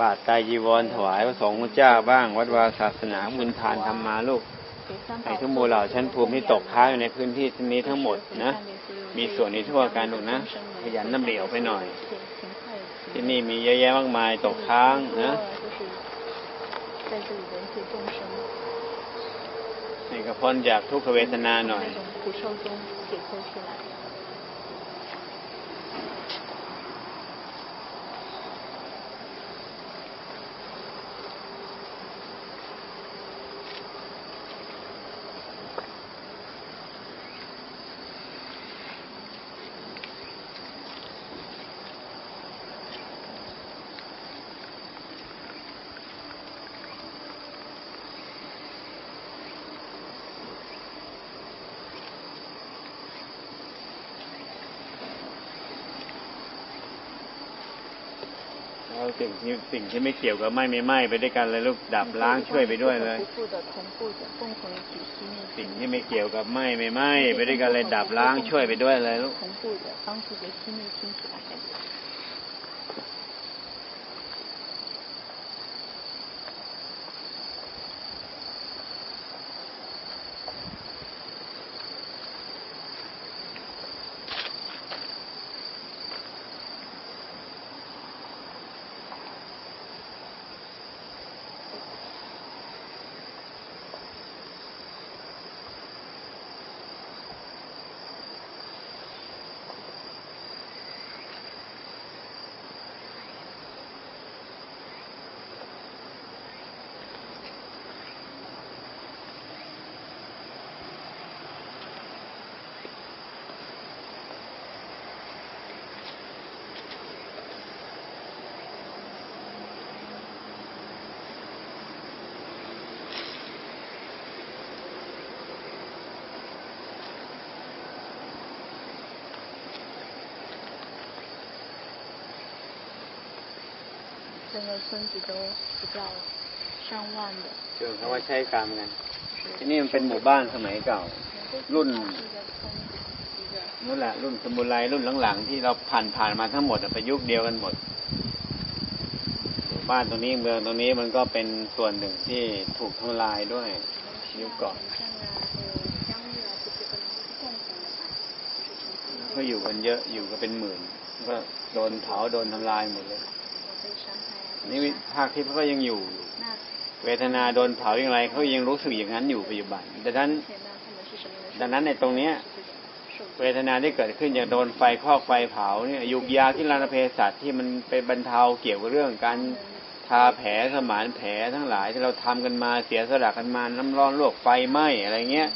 บาทตายจีวรถวายพระสงฆ์เจ้าบ้าง วัดวาศาสนาบุญทานธรรมาลูกไอ้ทั้งหมดเหล่าชั้นภูมิที่ตกค้างอยู่ในพื้นที่นี้ทั้งหมดนะ มีส่วนในทั่วการลูกนะขยันน้ำเหลียวไปหน่อย ที่นี่มีเยอะแยะมากมายตกค้างนะให้กระพ้นจากทุกขเวทนาหน่อย สิ่งสิ่งที่ไม่เกี่ยวกับไหม้ไม่ไหม้ไปด้วยกันเลยลูกดับล้างช่วยไปด้วยเลย สิ่งที่ไม่เกี่ยวกับไหม้ไม่ไหม้ไปด้วยกันเลยดับล้างช่วยไปด้วยเลยลูก 的帮助着熄灭听起来。 整个村子都不到上万的， เชื่อเขาว่าใช้กรรมกันที่นี่มันเป็นหมู่บ้านสมัยเก่า รุ่น 是一个村一个 นู่นแหละรุ่นสมุไรรุ่นหลังๆที่เราผ่านผ่านๆมาทั้งหมดอะประยุกต์เดียวกันหมดหมู่บ้านตรงนี้เมืองตรงนี้มันก็เป็นส่วนหนึ่งที่ถูกทำลายด้วยยุคก่อน 像啊，呃，疆域啊，这些可能是共同的吧，就是 ก็อยู่กันเยอะอยู่กันเป็นหมื่น ก็โดนเผาโดนทำลายหมดเลย 被伤害啊， นี่ภาคที่เขาก็ยังอยู่ เวทนาโดนเผาอย่างไรเขายังรู้สึกอย่างนั้นอยู่ปัจจุบันดังนั้น ดังนั้นในตรงเนี้ย เวทนาที่เกิดขึ้นอย่างโดนไฟคอกไฟเผาเนี่ยยุกยาที่รานเพศัตที่มันไปบรรเทาเกี่ยวกับเรื่องการทาแผลสมานแผลทั้งหลายที่เราทำกันมาเสียสละกันมาน้ำร้อนลวกไฟไหม้อะไรเงี้ย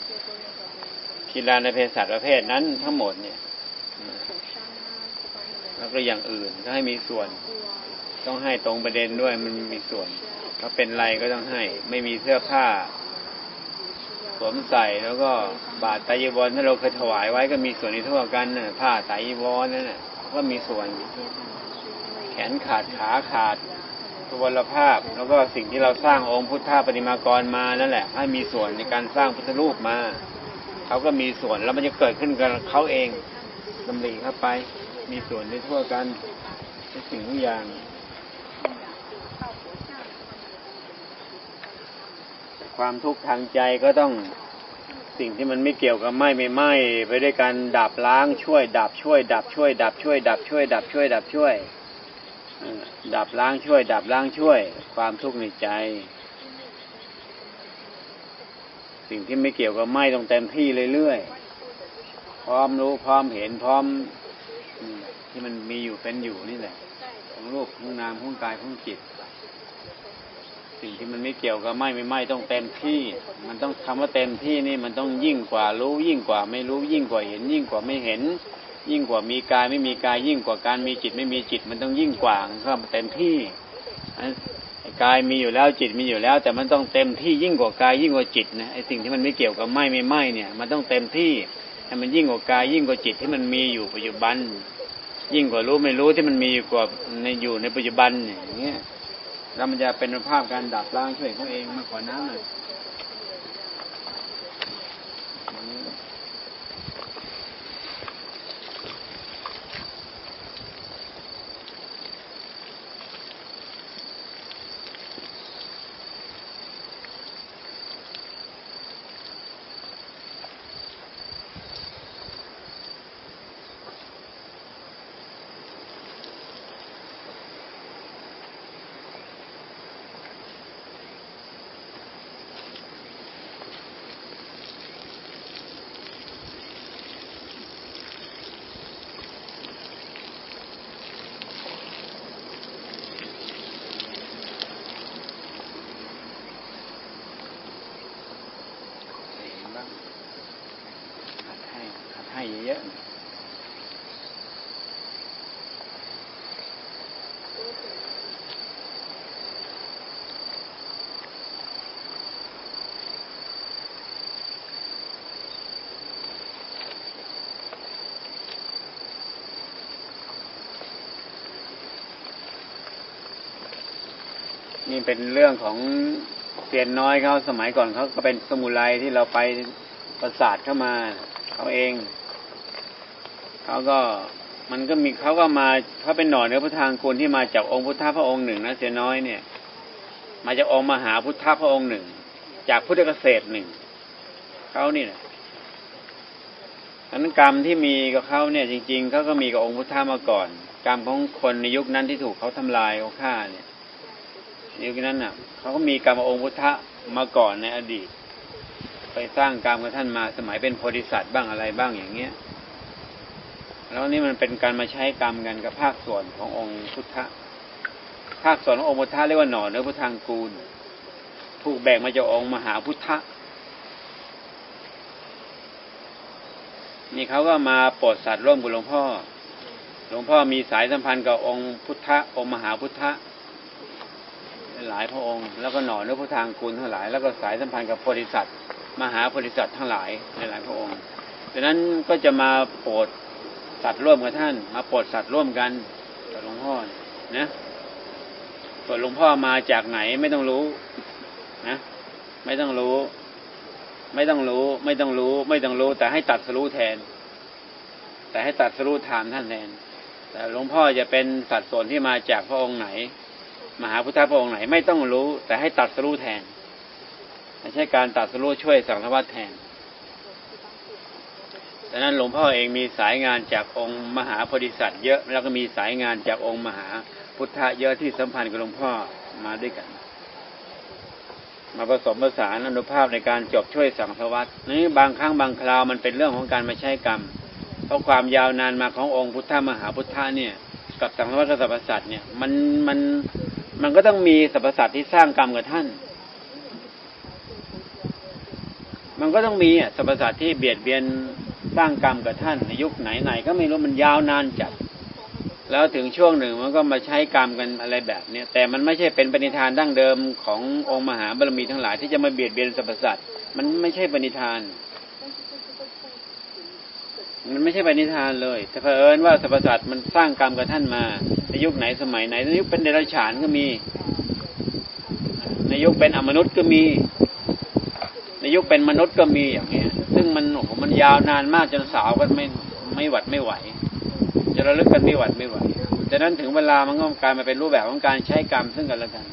กีฬาในเภสัชประเภทนั้นทั้งหมดเนี่ย แล้วก็อย่างอื่นก็ให้มีส่วน ต้องให้ตรงประเด็นด้วยมันมีส่วน ถ้าเป็นไรก็ต้องให้ ไม่มีเสื้อผ้า สวมใส่แล้วก็บาตรไตรจีวรถ้าเราเคยถวายไว้ก็มีส่วนในทั่วกันน่ะผ้าไตรจีวรนั่นน่ะก็มีส่วน แขนขาดขาขาดสุวรภาพ แล้วก็สิ่งที่เราสร้างองค์พุทธาปฏิมากรมานั่นแหละ ให้มีส่วนในการสร้างพุทธรูปมาเขาก็มีส่วนแล้วมันจะเกิดขึ้นกับเขาเองดำริเข้าไป มีส่วนในทั่วกันในสิ่งทุกอย่าง ความทุกข์ทางใจก็ต้องสิ่งที่มันไม่เกี่ยวกับไหม้ไม่ไหม้ไปด้วยการดับล้างช่วยดับช่วยดับช่วยดับช่วยดับช่วยดับช่วยดับช่วยเอ่อดับล้างช่วย ดับล้างช่วย ความทุกข์ในใจ สิ่งที่ไม่เกี่ยวกับไหม้ต้องเต็มที่เรื่อยๆพร้อมรู้พร้อมเห็นพร้อมที่มันมีอยู่เป็นอยู่นี่แหละของรูปของนามของกายของจิต สิ่งที่มันไม่เกี่ยวกับไหม่ไม่ไหม้ต้องเต็มที่ มันต้องคำว่าเต็มที่นี่มันต้องยิ่งกว่ารู้ยิ่งกว่าไม่รู้ยิ่งกว่าเห็น ยิ่งกว่าไม่เห็น ยิ่งกว่ามีกายไม่มีกายยิ่งกว่าการมีจิตไม่มีจิตมันต้องยิ่งกว่าก็เต็มที่กายมีอยู่แล้วจิตมีอยู่แล้ว แต่มันต้องเต็มที่ยิ่งกว่ากายยิ่งกว่าจิตนะไอ้สิ่งที่มันไม่เกี่ยวกับไหม้ไม่ไหม้เนี่ย มันต้องเต็มที่ให้มันยิ่งกว่ากายยิ่งกว่าจิตที่มันมีอยู่ปัจจุบัน ยิ่งกว่ารู้ไม่รู้ที่มันมีอยู่กว่าในอยู่ในปัจจุบันอย่างเงี้ย แล้วมันจะเป็นภาพการดับล้างช่วยเขาเองมากกว่านั้นเลย ยอะนี่เป็นเรื่องของเตียนน้อยเขาสมัยก่อนเขาก็เป็นสมุไรที่เราไปประสาทเข้ามาเขาเอง เขาก็มันก็มีเขาก็มาเขาเป็นหน่อเนื้อพระทางคุณที่มาจากองค์พุทธพระองค์หนึ่งนะเซียน้อยเนี่ย มาจากองค์มหาพุทธพระองค์หนึ่ง จากพุทธเกษตรหนึ่งเขานี่แหละอันนั้นกรรมที่มีกับเขาเนี่ย จริง ๆเขาก็มีกับองค์พุทธมาก่อน กรรมของคนในยุคนั้นที่ถูกเขาทำลายเขาฆ่าเนี่ยยุคนั้นน่ะเขาก็มีกรรมองค์พุทธมาก่อนในอดีต ไปสร้างกรรมกับท่านมาสมัยเป็นโพธิสัตว์บ้างอะไรบ้างอย่างเงี้ย แล้วนี่มันเป็นการมาใช้กรรมกันกับภาคส่วนขององค์พุทธภาคส่วนขององค์พุทธเรียกว่าหน่อเนื้อพุทธังกูล ถูกแบ่งมาจากองค์มหาพุทธะนี่เขาก็มาโปรดสัตว์ร่วมกับหลวงพ่อ หลวงพ่อมีสายสัมพันธ์กับองค์พุทธองค์มหาพุทธะหลายพระองค์ แล้วก็หน่อเนื้อพุทธังกูลทั้งหลาย แล้วก็สายสัมพันธ์กับโพธิสัตว์มหาโพธิสัตว์ทั้งหลายหลายพระองค์ดังนั้นก็จะมาโปรด สัตว์ร่วมกับท่าน มาปรดสัตว์ร่วมกันกับหลวงพ่อนะส่วนหลวงพ่อมาจากไหนไม่ต้องรู้นะไม่ต้องรู้ ไม่ต้องรู้ ไม่ต้องรู้ ไม่ต้องรู้ แต่ให้ตัดสรู้แทน แต่ให้ตัดสรู้ถามท่านแทนแต่หลวงพ่อจะเป็นสัตว์ส่วนที่มาจากพระองค์ไหน มหาพุทธพระองค์ไหน ไม่ต้องรู้ แต่ให้ตัดสรู้แทนไม่ใช่การตัดสรู้ช่วยสังฆวัตแทน ดังนั้นหลวงพ่อเองมีสายงานจากองค์มหาโพธิสัตว์เยอะ แล้วก็มีสายงานจากองค์มหาพุทธะเยอะที่สัมพันธ์กับหลวงพ่อมาด้วยกัน มาผสมผสานอนุภาพในการจบช่วยสังสวัตนี้บางครั้งบางคราวมันเป็นเรื่องของการมาใช้กรรม เพราะความยาวนานมาขององค์พุทธมหาพุทธะเนี่ย กับสังสวัตกับสรรพสัตว์เนี่ยมันมันมันก็ต้องมีสรรพสัตว์ที่สร้างกรรมกับท่านมันก็ต้องมีอะสรรพสัตว์ที่เบียดเบียน สร้างกรรมกับท่านในยุคไหนๆก็ไม่รู้มันยาวนานจัด แล้วถึงช่วงหนึ่งมันก็มาใช้กรรมกันอะไรแบบเนี้ยแต่มันไม่ใช่เป็นปณิธานดั้งเดิมขององค์มหาบารมีทั้งหลายที่จะมาเบียดเบียนสรรพสัตว์มันไม่ใช่ปณิธาน มันไม่ใช่ปณิธานเลย แต่เผอิญว่าสรรพสัตว์มันสร้างกรรมกับท่านมาในยุคไหนสมัยไหนในยุคเป็นเดรัจฉานก็มี ในยุคเป็นอมนุษย์ก็มี ในยุเป็นมนุษย์ก็มีอย่างเงี้ย ซึ่งมันโอ้โหมันยาวนานมากจนสาวกันไม่ไม่หวัดไม่ไหวจะระลึกกันไม่หวัดไม่ไหวดังนั้นถึงเวลามันก็กลายมาเป็นรูปแบบของการใช้กรรมซึ่งกันและกัน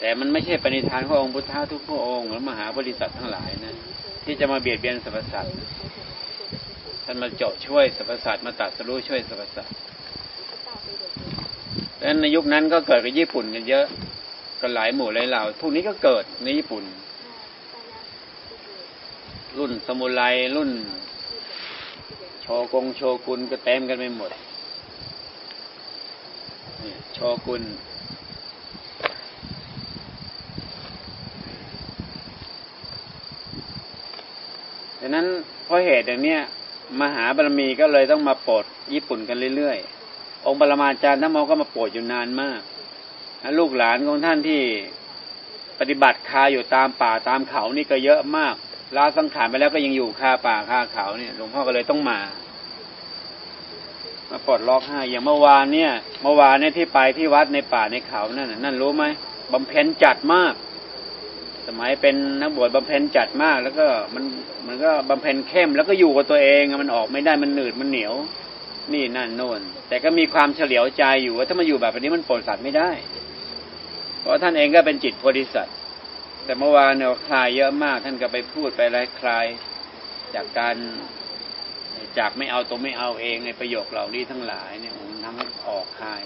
แต่มันไม่ใช่ปณิธานขององค์พุทธะทุกพระองค์หรือมหาบริษัททั้งหลายนะที่จะมาเบียดเบียนสรรพสัตว์ท่านมาเจาะช่วยสรรพสัตว์มาตัดสรู้ช่วยสรรพสัตว์ดังนั้นในยุคนั้นก็เกิดกับญี่ปุ่นกันเยอะ ก็หลายหมู่หลายเหล่าพวกนี้ก็เกิดในญี่ปุ่น รุ่นสมุไรรุ่น โชกงโชกุนก็เต็มกันไปหมดนี่โชกุนดังนั้นเพราะเหตุอย่างนี้มหาบารมีก็เลยต้องมาโปรดญี่ปุ่นกันเรื่อยๆ องค์ปรมาจารย์ท่านมอก็มาโปรดอยู่นานมาก ละลูกหลานของท่านที่ปฏิบัติคาอยู่ตามป่าตามเขานี่ก็เยอะมากลาสังขารไปแล้วก็ยังอยู่คาป่าคาเขาเนี่ยหลวงพ่อก็เลยต้องมามาปลดล็อกให้อย่างเมื่อวานเนี่ย เมื่อวานเนี่ยที่ไปที่วัดในป่าในเขานั่นน่ะนั่นรู้ไหมบำเพ็ญจัดมาก สมัยเป็นนักบวชบำเพ็ญจัดมาก แล้วก็มันมันก็บำเพ็ญเข้มแล้วก็อยู่กับตัวเองมันออกไม่ได้มันหนืดมันเหนียว นี่นั่นโน่นแต่ก็มีความเฉลียวใจอยู่ว่าถ้ามาอยู่แบบนี้มันปรดสัตว์ไม่ได้ เพราะท่านเองก็เป็นจิตโพธิสัตว์ แต่เมื่อวานเนี่ยคลายเยอะมาก ท่านก็ไปพูดไปอะไรคลายจากการจากไม่เอาตัวไม่เอาเองในประโยคเหล่านี้ทั้งหลายเนี่ยมันทำให้ออกคลาย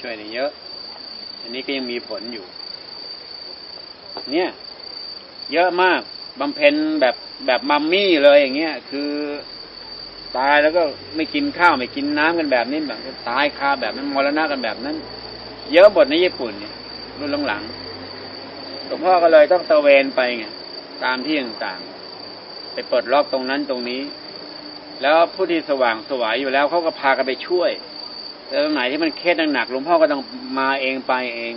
ช่วยได้เยอะ อันนี้ก็ยังมีผลอยู่ เนี่ย เยอะมากบำเพ็ญแบบแบบมัมมี่เลยอย่างเงี้ยคือตายแล้วก็ไม่กินข้าว ไม่กินน้ำกันแบบนี้แบบตายคาแบบนั้นมรณะกันแบบนั้น เยอะหมดในญี่ปุ่นเนี่ย รุ่นหลังๆหลวงพ่อก็เลยต้องตะเวนไปไงตามที่ต่างๆไปเปิดล็อกตรงนั้นตรงนี้ แล้วผู้ที่สว่างสวายอยู่แล้วเขาก็พากันไปช่วยแต่ตรงไหนที่มันเคสหนักๆหลวงพ่อก็ต้องมาเองไปเอง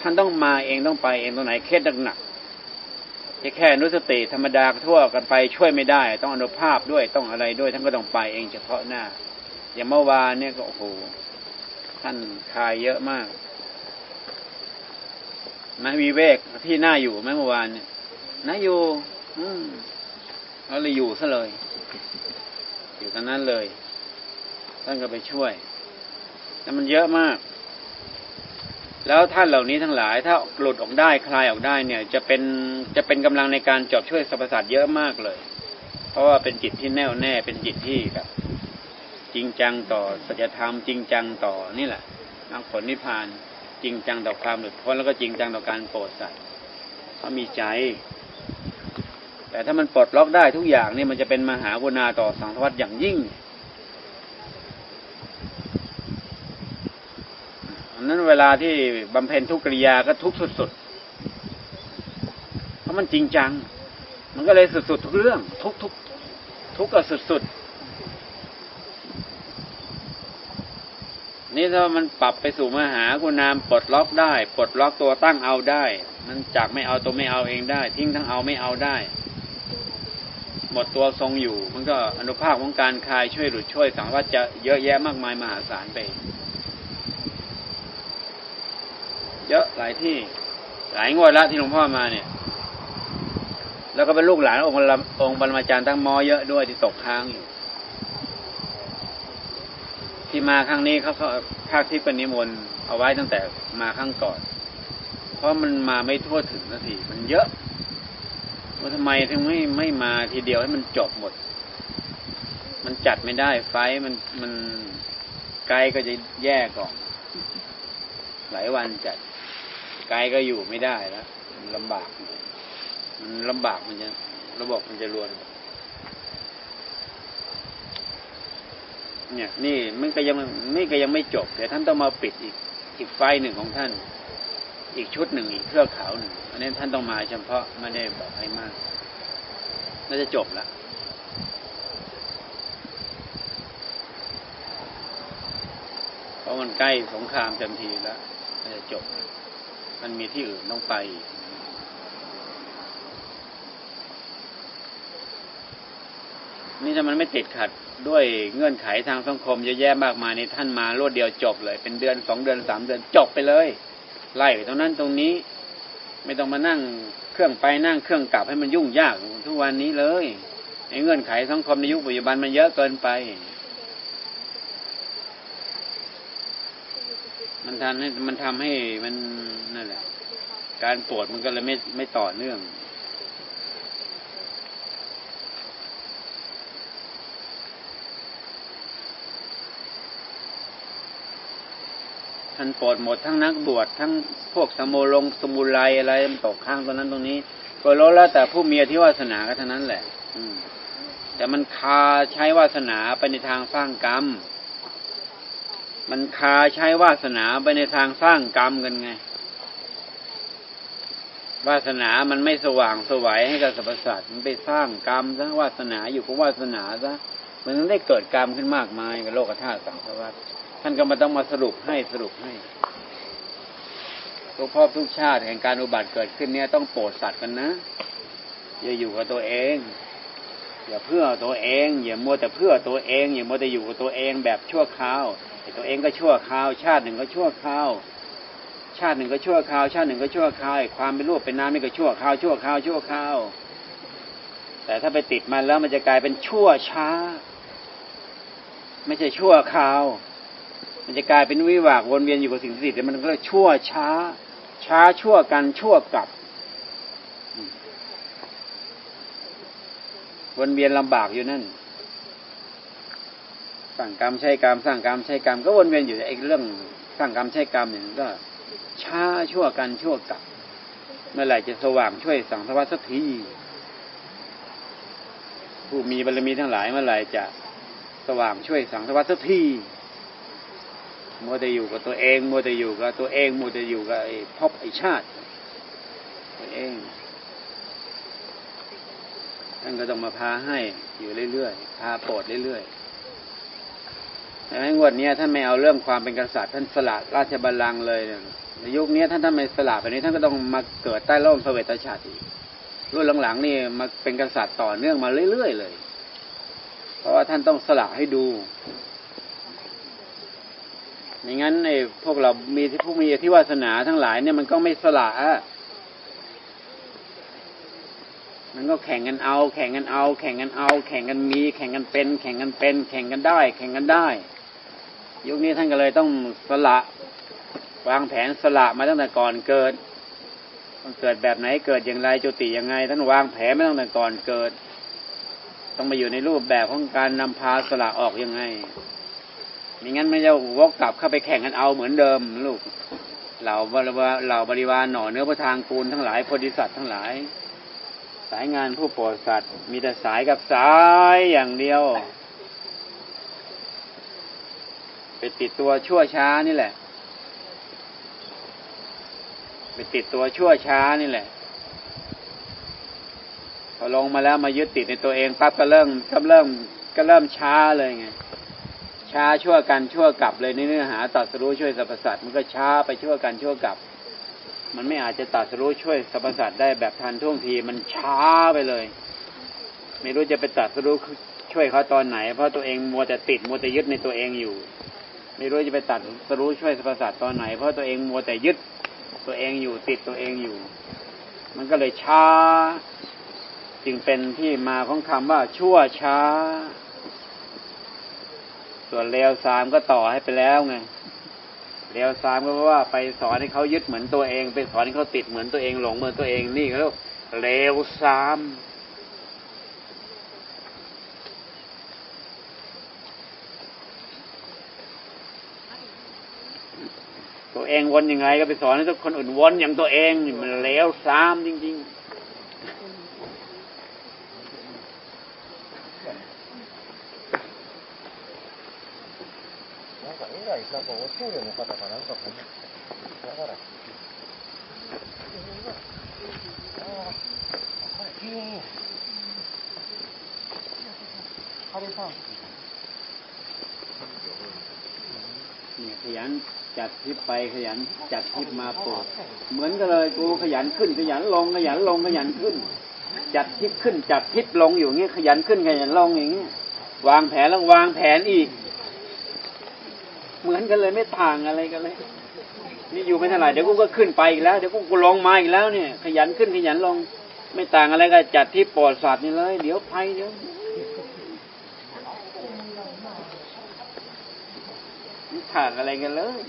ท่านต้องมาเองต้องไปเองตรงไหนเคสหนักๆจะแค่นุสติธรรมดาทั่วกันไปช่วยไม่ได้ ต้องอนุภาพด้วยต้องอะไรด้วยท่านก็ต้องไปเองเฉพาะหน้า อย่างเมื่อวานเนี่ยก็โอ้โหท่านคายเยอะมาก นะวิเวกที่น่าอยู่ไหมเมื่อวานเนี่ยน่าอยู่ อืมเราเลยอยู่ซะเลย อยู่กันนั้นเลยท่านก็ไปช่วยแต่มันเยอะมาก แล้วท่านเหล่านี้ทั้งหลาย ถ้าหลุดออกได้คลายออกได้เนี่ย จะเป็นจะเป็นกำลังในการจอบช่วยสรรพสัตว์เยอะมากเลย เพราะว่าเป็นจิตที่แน่วแน่เป็นจิตที่แบบจริงจังต่อสัจธรรมจริงจังต่อนี่แหละมรรคผลนิพพาน จริงจังต่อความหลุดพ้นแล้วก็จริงจังต่อการโปรดสัตว์เขามีใจ แต่ถ้ามันปลดล็อกได้ทุกอย่างนี่มันจะเป็นมหากรุณาต่อสังสารวัฏอย่างยิ่งนั้นเวลาที่บำเพ็ญทุกกิริยาก็ทุกสุดๆ เพราะมันจริงจัง มันก็เลยสุดๆ ทุกเรื่อง ทุกทุกทุกข์ก็สุดๆ นี่ถ้ามันปรับไปสู่มหากุณามปลดล็อกได้ปลดล็อกตัวตั้งเอาได้ มันจากไม่เอาตัวไม่เอาเองได้ ทิ้งทั้งเอาไม่เอาได้ หมดตัวทรงอยู่ มันก็อนุภาคของการคลายช่วยหลุดช่วยสังวัตจะเยอะแยะมากมายมหาศาลไปเยอะหลายที่หลายงวดละที่หลวงพ่อมาเนี่ย แล้วก็เป็นลูกหลานองค์ลองค์ปรมาจารย์ตั้งมอเยอะด้วยที่ตกค้างอยู่ ที่มาครั้งนี้เขาเขาภาคที่ปณิมนต์เอาไว้ตั้งแต่มาครั้งก่อน เพราะมันมาไม่ทั่วถึงนาทีมันเยอะว่าทำไมถึงไม่ไม่มาทีเดียวให้มันจบหมด มันจัดไม่ได้ไฟมันมันไกลก็จะแย่ก่อน หลายวันจัด ไกลก็อยู่ไม่ได้แล้วลำบากมันลำบากมันจะระบบมันจะรวน เนี่ยนี่มันก็ยังนี่ก็ยังไม่จบเดี๋ยวท่านต้องมาปิดอีกอีกไฟหนึ่งของท่าน อีกชุดหนึ่งอีกเครือขาวหนึ่งอันนี้ท่านต้องมาเฉพาะไม่ได้บอกให้มากน่าจะจบละเพราะมันใกล้สงครามเต็มทีแล้วน่าจะจบ มันมีที่อื่นต้องไปนี่ถ้ามันไม่ติดขัด ด้วยเงื่อนไขทางสังคมเยอะแยะมากมายในท่านมารวดเดียวจบเลย เป็นเดือนสองเดือนสามเดือนจบไปเลย ไล่ไปตรงนั้นตรงนี้ ไม่ต้องมานั่งเครื่องไปนั่งเครื่องกลับให้มันยุ่งยากทุกวันนี้เลยไอ้เงื่อนไขสังคมในยุคปัจจุบันมันเยอะเกินไป มันทำให้มันทำให้มันนั่นแหละ การปวดมันก็เลยไม่ไม่ต่อเนื่อง ท่านโปรดหมดทั้งนักบวชทั้งพวกสมุลงสมุไรอะไรตกข้างตรงนั้นตรงนี้ก็รู้แล้วแต่ผู้มีอธิวาสนาก็เท่านั้นแหละ อืมแต่มันคาใช้วาสนาไปในทางสร้างกรรม มันคาใช้วาสนาไปในทางสร้างกรรมกันไง วาสนามันไม่สว่างสวัยให้กับสรรพสัตว์มันไปสร้างกรรมซะวาสนาอยู่กับวาสนาซะมันถึงได้เกิดกรรมขึ้นมากมายกับโลกธาตุสังสารวัฏ ท่านก็มาต้องมาสรุปให้สรุปให้ทุกภพทุกชาติแห่งการอุบัติเกิดขึ้นเนี่ยต้องโปรดสัตว์กันนะ อย่าอยู่กับตัวเอง อย่าเพื่อตัวเอง อย่ามัวแต่เพื่อตัวเอง อย่ามัวแต่อยู่กับตัวเองแบบชั่วคราวตัวเองก็ชั่วคราว ชาติหนึ่งก็ชั่วคราวชาติหนึ่งก็ชั่วคราว ชาติหนึ่งก็ชั่วคราวความเป็นรูปเป็นนามนี่ก็ชั่วคราวชั่วคราวชั่วคราว แต่ถ้าไปติดมันแล้วมันจะกลายเป็นชั่วช้า ไม่ใช่ชั่วคราว มันจะกลายเป็นวิบากวนเวียนอยู่กับสิ่งที่ติดแต่มันก็ชั่วช้า ช้าชั่วกันชั่วกลับวนเวียนลำบากอยู่นั่นสร้างกรรมใช้กรรมสร้างกรรมใช้กรรมก็วนเวียนอยู่ไอ้เรื่องสร้างกรรมใช้กรรมเนี่ยมันก็ ช้าชั่วกันชั่วกลับ เมื่อไหร่จะสว่างช่วยสังสารวัฏสักทีผู้มีบารมีทั้งหลายเมื่อไหร่จะสว่างช่วยสังสารวัฏสักที มัวแต่อยู่กับตัวเอง มัวแต่อยู่กับตัวเองมัวแต่อยู่กับไอ้ภพไอ้ชาติตัวเองท่านก็ต้องมาพาให้อยู่เรื่อยๆพาโปรดเรื่อยๆแต่ในวดนี้ท่านไม่เอาเรื่องความเป็นกษัตริย์ท่านสละราชบัลลังก์เลยเนยในยุคนี้ท่านท่านไม่สละไปนี้ท่านก็ต้องมาเกิดใต้ร่มเสวตฉัตรอีกรุ่นหลังๆนี่มาเป็นกษัตริย์ต่อเนื่องมาเรื่อยๆเลย เพราะว่าท่านต้องสละให้ดู ไม่งั้นไอ้พวกเรามีที่พวกมีที่วาสนาทั้งหลายเนี่ยมันก็ไม่สละมันก็แข่งกันเอา แข่งกันเอา แข่งกันเอา แข่งกันมี แข่งกันเป็น แข่งกันเป็น แข่งกันได้ แข่งกันได้ ยุคนี้ท่านก็เลยต้องสละ วางแผนสละมาตั้งแต่ก่อนเกิดต้องเกิดแบบไหนเกิดอย่างไรจุติยังไง ท่านวางแผนมาตั้งแต่ก่อนเกิด ต้องมาอยู่ในรูปแบบของการนำพาสละออกยังไง ม่งั้นไม่จะวกกลับเข้าไปแข่งกันเอาเหมือนเดิมลูกเหล่าบริวารเหล่าบริวารหน่อเนื้อพระทางกูลทั้งหลายโพธิสัตว์ทั้งหลาย สายงานผู้โปรดสัตว์ มีแต่สายกับสายอย่างเดียวไปติดตัวชั่วช้านี่แหละไปติดตัวชั่วช้านี่แหละ พอลงมาแล้วมายึดติดในตัวเองปั๊บก็เริ่มก็เริ่มก็เริ่มช้าเลยไง ช้าชั่วกันชั่วกลับเลยในเนื้อหาตัดสรู้ช่วยสรรพสัตว์มันก็ช้าไปชั่วกันชั่วกลับ มันไม่อาจจะตัดสรู้ช่วยสรรพสัตว์ได้แบบทันท่วงทีมันช้าไปเลย ไม่รู้จะไปตัดสรู้ช่วยเขาตอนไหน เพราะตัวเองมัวแต่ติดมัวแต่ยึดในตัวเองอยู่ ไม่รู้จะไปตัดสรู้ช่วยสรรพสัตว์ตอนไหน เพราะตัวเองมัวแต่ยึดตัวเองอยู่ติดตัวเองอยู่ มันก็เลยช้า จึงเป็นที่มาของคำว่าชั่วช้า ส่วนเลวสามก็ต่อให้ไปแล้วไงเลวสามก็เพราะว่าไปสอนให้เขายึดเหมือนตัวเอง ไปสอนให้เขาติดเหมือนตัวเองหลงเหมือนตัวเองนี่เขาเรียกเลวสามตัวเองวนยังไง ก็ไปสอนให้ทุกคนอื่นวนอย่างตัวเองนี่มันเลวสามจริง ๆ なんかお僧侶の方かなんかかながら。ああ、これ急に。晴れさん。 เนี่ยขยันจัดทริปไปขยันจัดทริปมาโปรดเหมือนกันเลยกูขยันขึ้น ขยันลงขยันลงขยันขึ้น จัดทริปขึ้นจัดทริปลงอยู่เงี้ยขยันขึ้นขยันลงอย่างเงี้ยวางแผนแล้ววางแผนอีก เหมือนกันเลยไม่ต่างอะไรกันเลยนี่อยู่ไม่เท่าไหร่เดี๋ยวกูก็ขึ้นไปอีกแล้วเดี๋ยวกูก็ลงมาอีกแล้วเนี่ย ขยันขึ้นขยันลงไม่ต่างอะไรกับจัดทริปลอดสัตว์นี่เลย เดี๋ยวไปเดี๋ยวไม่ต่างอะไรกันเลย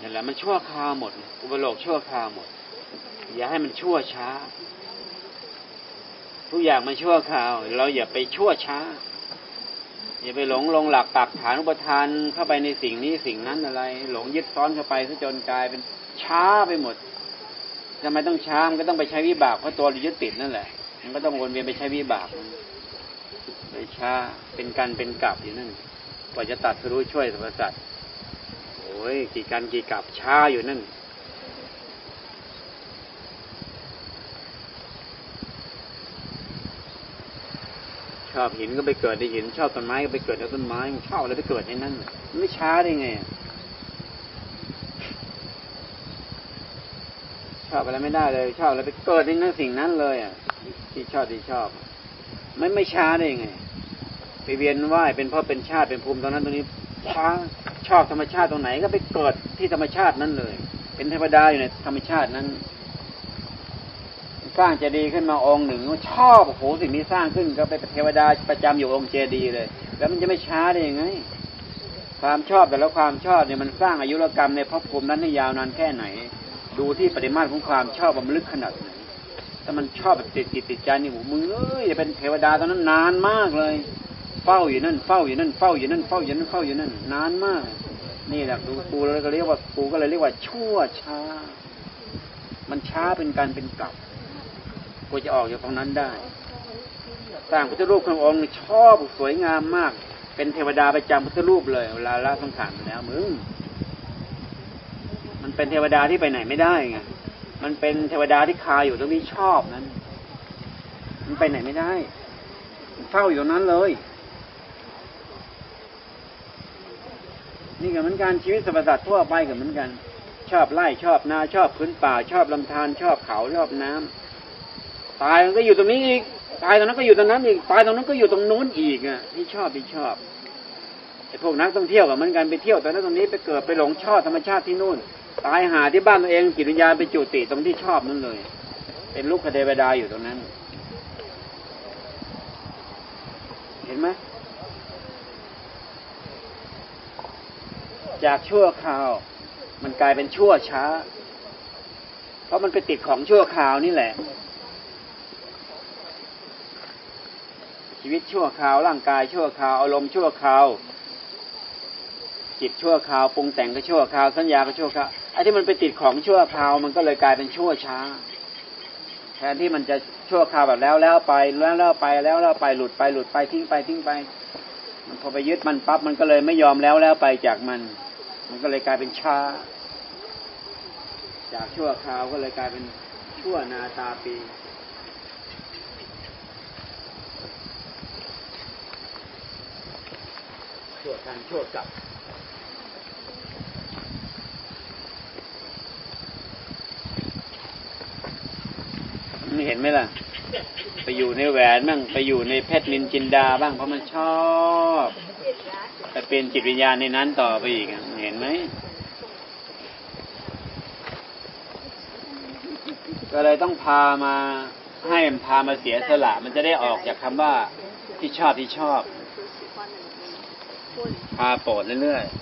นี่นแหละมันชั่วคราวหมดอุปโลกชั่วคราวหมด อย่าให้มันชั่วช้า ทุกอย่างมันชั่วคราว เราอย่าไปชั่วช้า อย่าไปหลงลงหลักปักฐานอุปทานเข้าไปในสิ่งนี้สิ่งนั้นอะไร หลงยึดซ้อนเข้าไปซะจนกลายเป็นช้าไปหมดทำไมต้องช้ามันก็ต้องไปใช้วิบากเพราะตัวเรายึดติดนั่นแหละมันก็ต้องวนเวียนไปใช้วิบากมันเลยช้าเป็นกันเป็นกลับอยู่นั่นกว่าจะตัดสรู้ช่วยสรรพสัตว์โอ้ยกี่กันกี่กลับช้าอยู่นั่น ชอบหินก็ไปเกิดในหิน ชอบต้นไม้ก็ไปเกิดในต้นไม้มันชอบอะไรไปเกิดในนั้นไม่ช้าได้ไงชอบอะไรไม่ได้เลย ชอบอะไรไปเกิดในนั้นสิ่งนั้นเลยอะที่ชอบที่ชอบไม่ไม่ช้าได้ไงไปเวียนว่ายเป็นพ่อเป็นชาติเป็นภูมิตรงนั้นตรงนี้ช้าชอบธรรมชาติตรงไหนก็ไปเกิดที่ธรรมชาตินั้นเลย เป็นเทวดาอยู่ในธรรมชาตินั้น สร้างเจดีย์ขึ้นมาองค์หนึ่งชอบโอ้โหสิ่งนี้สร้างขึ้นก็เป็นเทวดาประจำอยู่องค์เจดีย์เลย แล้วมันจะไม่ช้าได้ยังไง ความชอบแต่และความชอบเนี่ยมันสร้างอายุรกรรมในภพภูมินั้นให้ยาวนานแค่ไหน ดูที่ปริมาตรของความชอบมันลึกขนาดไหนถ้ามันชอบแบบติดจิตติดใจนี่โอ้โหมึงเอ้ยจะเป็นเทวดาตอนนั้นนานมากเลย เฝ้าอยู่นั่นเฝ้าอยู่นั่นเฝ้าอยู่นั่นเฝ้าอยู่นั่นเฝ้าอยู่นั่นนานมาก นี่แหละดูปูเลยก็เรียกว่าปูก็เลยเรียกว่าชั่วช้า มันช้าเป็นการเป็นกลับ กูจะออกจากตรงนั้นได้ สร้างพุทธรูปขององค์ชอบสวยงามมาก เป็นเทวดาประจำพุทธรูปเลยเวลาละสังขารแล้วมึงมันเป็นเทวดาที่ไปไหนไม่ได้ไงมันเป็นเทวดาที่คาอยู่ตรงนี้ชอบนั้น มันไปไหนไม่ได้เฝ้าอยู่นั้นเลย นี่ก็เหมือนกันชีวิตสมรสัตว์ทั่วไปก็เหมือนกัน ชอบไร่ชอบนาชอบพื้นป่า ชอบลำธารชอบเขาชอบน้ำ ตายมันก็อยู่ตรงนี้อีก ตายตรงนั้นก็อยู่ตรงนั้นอีก ตายตรงนั้นก็อยู่ตรงนู้นอีกอะที่ชอบที่ชอบไอ้พวกนักท่องเที่ยวกับมันกันไปเที่ยวตรงนั้นตรงนี้ไปเกิดไปหลงชอบธรรมชาติที่นู่น ตายหาที่บ้านตัวเองจิตวิญญาณไปจุติตรงที่ชอบนั่นเลย เป็นลูกคเทวดาอยู่ตรงนั้น เห็นไหมจากชั่วคราว มันกลายเป็นชั่วช้า เพราะมันไปติดของชั่วคราวนี่แหละ ชีวิตชั่วคราวร่างกายชั่วคราวอารมณ์ชั่วคราวจิตชั่วคราวปรุงแต่งก็ชั่วคราวสัญญาก็ชั่วคราวไอ้ที่มันไปติดของชั่วคราวมันก็เลยกลายเป็นชั่วช้าแทนที่มันจะชั่วคราวแบบแล้วแล้วไปแล้วแล้วไปแล้วแล้วไปหลุดไปหลุดไปทิ้งไปทิ้งไป มันพอไปยึดมันปั๊บมันก็เลยไม่ยอมแล้วแล้วไปจากมัน มันก็เลยกลายเป็นช้า จากชั่วคราวก็เลยกลายเป็นชั่วนาตาปี ชั่วกันชั่วกลับนี่เห็นไหมล่ะ ไปอยู่ในแหวนบ้างไปอยู่ในเพชรนินจินดาบ้างเพราะมันชอบแต่เป็นจิตวิญญาณในนั้นต่อไปอีกเห็นไหมก็เลยต้องพามาให้มันพามาเสียสละ มันจะได้ออกจากคำว่าที่ชอบที่ชอบ พาโปรดเรื่อยๆ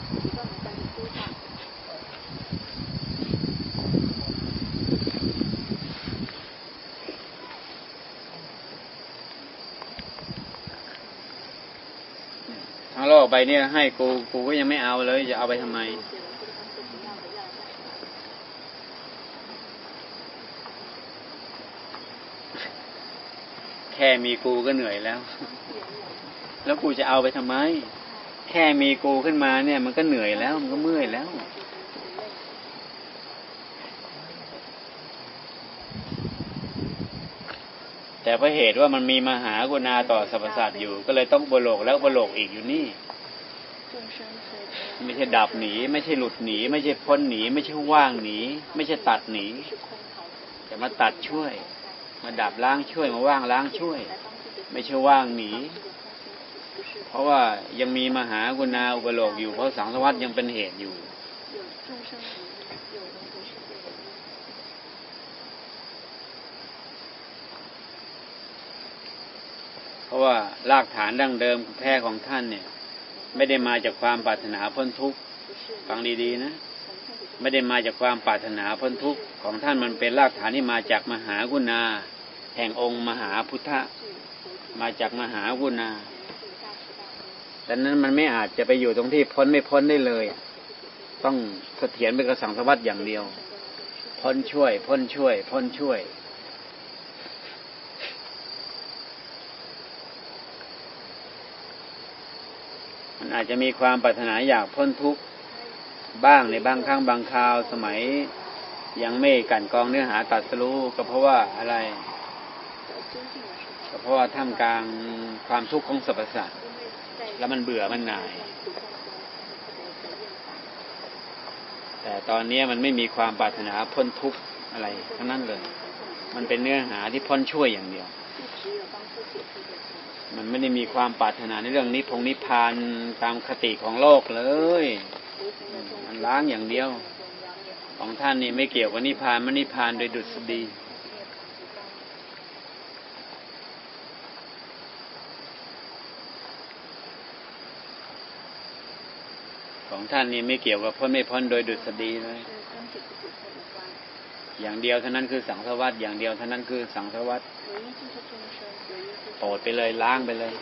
ทั้งโลกใบเนี้ยให้กูกูก็ยังไม่เอาเลย จะเอาไปทำไมแค่มีกูก็เหนื่อยแล้ว แล้วกูจะเอาไปทำไม ค่มีกูขึ้นมาเนี่ย มันก็เหนื่อยแล้ว มันก็เมื่อยแล้วแต่เพราะเหตุว่ามันมีมหากรุณาต่อสรรพสัตว์อยู่ ก็เลยต้องบโลกแล้วบโลกอีกอยู่นี่ ไม่ใช่ดับหนี ไม่ใช่หลุดหนี ไม่ใช่พ้นหนี ไม่ใช่ว่างหนี ไม่ใช่ตัดหนีแต่มาตัดช่วย มาดับล้างช่วยมาว่างล้างช่วย ไม่ใช่ว่างหนี เพราะว่ายังมีมหากุณาอุปโลกอยู่ เพราะสังสวัฏยังเป็นเหตุอยู่เพราะว่ารากฐานดั้งเดิมแท้ของท่านเนี่ย ไม่ได้มาจากความปรารถนาพ้นทุกข์ฟังดีๆนะ ไม่ได้มาจากความปรารถนาพ้นทุกข์ของท่านมันเป็นรากฐานที่มาจากมหากุณา แห่งองค์มหาพุทธะมาจากมหากุณา ดังนั้นมันไม่อาจจะไปอยู่ตรงที่พ้นไม่พ้นได้เลย ต้องเสถียรเป็นกระสังสวัสดอย่างเดียว พ้นช่วย พ้นช่วย พ้นช่วย มันอาจจะมีความปรารถนาอยากพ้นทุกข์บ้างในบางครั้งบางคราวสมัยยังไม่กันกองเนื้อหาตัดสู้ก็เพราะว่าอะไรก็เพราะว่าท่ามกลางความทุกข์ของสรรพสัตว์ แล้วมันเบื่อมันหน่าย แต่ตอนนี้มันไม่มีความปรารถนาพ้นทุกข์อะไรทั้งนั้นเลย มันเป็นเนื้อหาที่พ้นช่วยอย่างเดียว มันไม่ได้มีความปรารถนาในเรื่องนี้พงนิพพานตามคติของโลกเลย มันล้างอย่างเดียว ของท่านนี่ไม่เกี่ยวกับนิพพานมันนิพพานโดยดุษฎี ของท่านนี่ไม่เกี่ยวกับพ้นไม่พ้นโดยดุษฎีเลย อย่างเดียวเท่านั้นคือสังสวัสดอย่างเดียวเท่านั้นคือสังสวัสดโปรดไปเลยล้างไปเลย